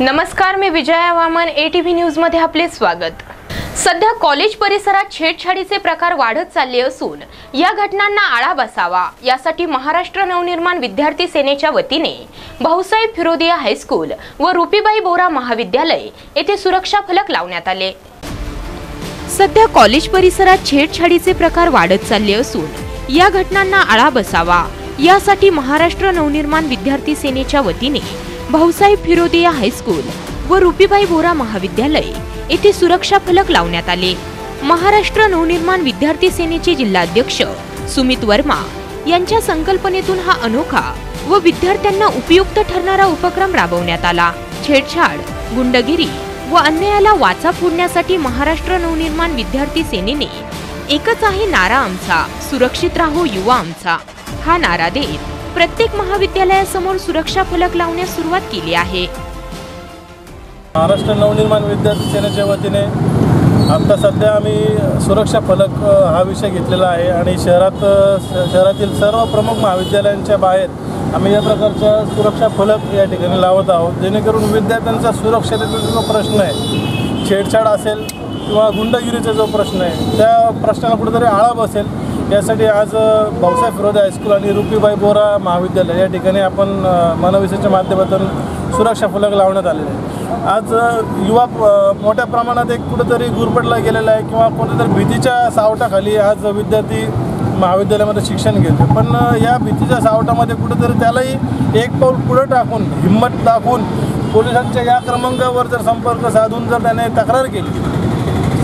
नमस्कार मी Vijaya Waman A T V न्यूजमध्ये आपले स्वागत. सध्या कॉलेज परिसरात छेडछाडीचे प्रकार वाढत चालले असून या घटनांना आळा बसावा यासाठी महाराष्ट्र नवनिर्माण विद्यार्थी सेनेच्या वतीने भाऊसाहेब फिरोदिया हायस्कूल व रुपीबाई बोरा महाविद्यालय येथे सुरक्षा फलक लावण्यात आले. सध्या कॉलेज परिसरात छेडछाडीचे प्रकार वाढत चालले असून या घटनांना आळा बसावा यासाठी महाराष्ट्र नवनिर्माण विद्यार्थी सेनेच्या वतीने भाऊसाहेब फिरोदिया हायस्कूल व रुपीबाई बोरा महाविद्यालय. येथे सुरक्षा फलक लावण्यात आले. महाराष्ट्र नवनिर्माण विद्यार्थी सेनेचे जिल्हाध्यक्ष सुमित वर्मा यांच्या संकल्पनेतून हा अनोखा व विद्यार्थ्यांना उपयुक्त ठरणारा उपक्रम राबवण्यात आला. छेडछाड गुंडगिरी व अन्यायाला वाचा फोडण्यासाठी महाराष्ट्र नवनिर्माण विद्यार्थी सेनेने एकच आहे नारा आमचा सुरक्षित राहो युवा आमचा. हा नारा देत प्रत्येक महाविद्यालयासमोर सुरक्षा फलक लावण्यास सुरुवात केली आहे. महाराष्ट्र नवनिर्माण विद्यार्थी सेनेच्या वतीने आत्ता सध्या आम्ही सुरक्षा फलक हा विषय घेतलेला आहे आणि शहरात शहरातील सर्व प्रमुख महाविद्यालयांच्या बाहेर आम्ही या प्रकारच्या सुरक्षा फलक या ठिकाणी लावत आहोत. जेणेकरून विद्यार्थ्यांचा सुरक्षतेचा जो प्रश्न आहे छेडछाड असेल किंवा गुंडगिरीचा जो प्रश्न आहे त्या प्रश्नाला कुठेतरी आळा बसेल. यासाठी आज भाऊसाहेब फिरोदे हायस्कूल आणि रुपीबाई बोरा महाविद्यालय या ठिकाणी आपण अ, माध्यमातून सुरक्षा फलक लावण्यात आलेले आहे आज युवा मोठ्या प्रमाणात एक कुठंतरी गुरपटला गेलेला आहे किंवा कोणत्यातरी भीतीच्या सावटाखाली आज विद्यार्थी महाविद्यालयामध्ये शिक्षण घेतो पण या भीतीच्या सावटामध्ये कुठंतरी त्यालाही एक पाऊल पुढं टाकून हिंमत दाखवून पोलिसांच्या या क्रमांकावर जर संपर्क साधून जर त्याने तक्रार केली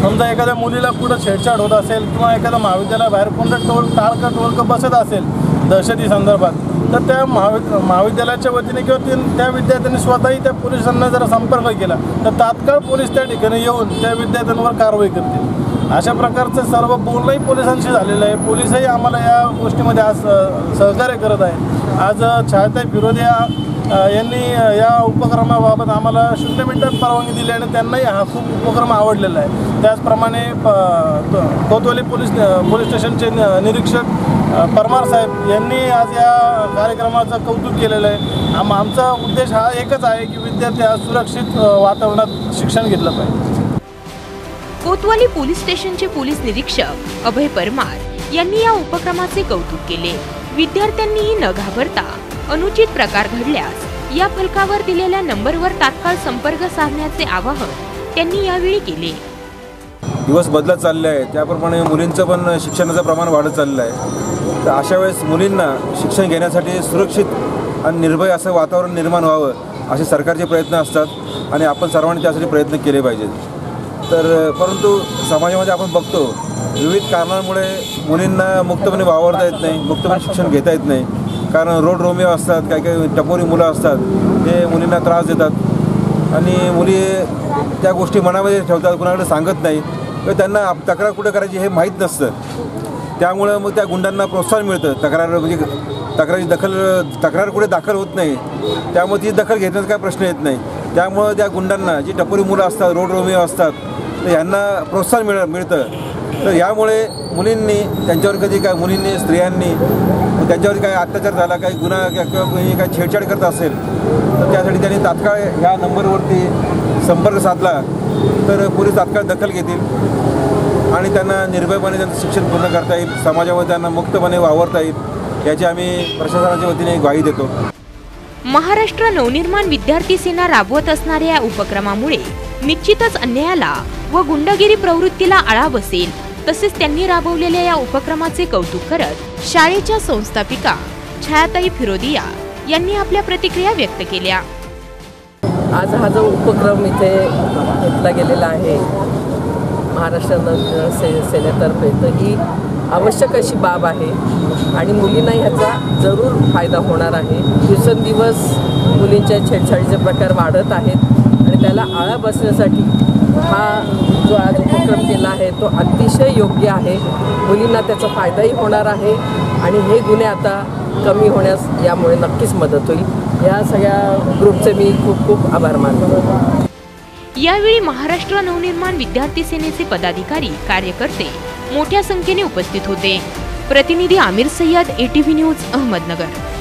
समजा एखाद्या मुलीला कुठं छेडछाड होत असेल किंवा एखाद्या महाविद्यालयाबाहेर कोणतं टोल टाळकं टोळकं बसत असेल दहशती संदर्भात तर त्या महावि महाविद्यालयाच्या वतीने किंवा ते त्या विद्यार्थ्यांनी स्वतःही त्या पोलिसांना जर संपर्क केला तर तात्काळ पोलीस त्या ठिकाणी येऊन त्या विद्यार्थ्यांवर कारवाई करतील. अशा प्रकारचं सर्व बोलणंही पोलिसांशी झालेलं आहे. पोलिसही आम्हाला या गोष्टीमध्ये आज सहकार्य करत आहे आज अ, छायाताई फिरोदिया यांनी या उपक्रमाबाबत आम्हाला शून्य मिनिटात परवानगी दिली आणि त्यांनाही हा खूप उपक्रम आवडलेला आहे. त्याचप्रमाणे प- कोतवाली पोलीस पोलीस स्टेशनचे निरीक्षक परमार साहेब यांनी आज या कार्यक्रमाचं कौतुक केलेलं आहे. आम आमचा उद्देश हा एकच आहे की विद्यार्थी आज सुरक्षित वातावरणात शिक्षण घेतलं पाहिजे. कोतवाली पोलीस स्टेशनचे पोलीस निरीक्षक अभय परमार यांनी या उपक्रमाचे कौतुक केले. विद्यार्थ्यांनीही न घाबरता अनुचित प्रकार घडल्यास या फलकावर दिलेल्या नंबरवर तात्काळ संपर्क साधण्याचे आवाहन त्यांनी यावेळी केले. दिवस बदलत चालले आहे त्याप्रमाणे मुलींचं पण शिक्षणाचं प्रमाण वाढत चाललं आहे तर अशा वेळेस मुलींना शिक्षण घेण्यासाठी सुरक्षित आणि निर्भय असं वातावरण निर्माण व्हावं असे सरकारचे प्रयत्न असतात आणि आपण सर्वांनी त्यासाठी प्रयत्न केले पाहिजेत. तर परंतु समाजामध्ये आपण बघतो विविध कारणांमुळे मुलींना मुक्तपणे वावरता येत नाही मुक्तपणे शिक्षण घेता येत नाही. कारण रोड रोमिओ असतात काही काही टपोरी मुलं असतात ते मुलींना त्रास देतात. आणि मुली त्या गोष्टी मनामध्ये ठेवतात कुणाकडे सांगत नाही. किंवा त्यांना तक्रार कुठं करायची हे माहीत नसतं. त्यामुळं मग त्या गुंडांना प्रोत्साहन मिळतं. तक्रार म्हणजे तक्रारची दखल तक्रार कुठे दाखल होत नाही. त्यामुळे ती दखल घेण्याचा काय प्रश्न येत नाही. त्यामुळं त्या गुंडांना जी टपोरी मुलं असतात रोड रोमिओ असतात तर ह्यांना प्रोत्साहन मिळ मिळतं. तर यामुळे मुलींनी त्यांच्यावर कधी काय मुलींनी स्त्रियांनी त्यांच्यावर काही अत्याचार झाला काही गुन्हा किंवा कोणी काही छेडछाड करत असेल तर त्यासाठी त्यांनी तात्काळ ह्या नंबरवरती संपर्क साधला तर पोलीस तात्काळ दखल घेतील. आणि त्यांना निर्भयपणे त्यांचं शिक्षण पूर्ण करता येईल समाजामध्ये त्यांना मुक्तपणे वावरता येईल याची आम्ही प्रशासनाच्या वतीने ग्वाही देतो. महाराष्ट्र नवनिर्माण विद्यार्थी सेना राबवत असणाऱ्या या उपक्रमामुळे निश्चितच अन्यायाला व गुंडगिरी प्रवृत्तीला आळा बसेल. तसेच त्यांनी राबवलेल्या या उपक्रमाचे कौतुक करत शाळेच्या संस्थापिका छायाताई फिरोदिया यांनी आपल्या प्रतिक्रिया व्यक्त केल्या. आज हा जो उपक्रम इथे घेतला गेलेला आहे महाराष्ट्र से सेनेतर्फे तर ही आवश्यक अशी बाब आहे. आणि मुलींना ह्याचा जरूर फायदा होणार आहे. दिवसेंदिवस मुलींच्या छेडछाडीचे प्रकार वाढत आहेत आणि त्याला आळा बसण्यासाठी हा जो आज उपक्रम केला आहे तो अतिशय योग्य आहे. मुलींना त्याचा फायदाही होणार आहे आणि हे गुन्हे आता कमी होण्यास यामुळे नक्कीच मदत होईल. या सगळ्या ग्रुपचे मी खूप खूप आभार मानतो. यावेळी महाराष्ट्र नवनिर्माण विद्यार्थी सेनेचे पदाधिकारी कार्यकर्ते मोठ्या संख्येने उपस्थित होते. प्रतिनिधी आमिर सय्यद एटीव्ही न्यूज अहमदनगर.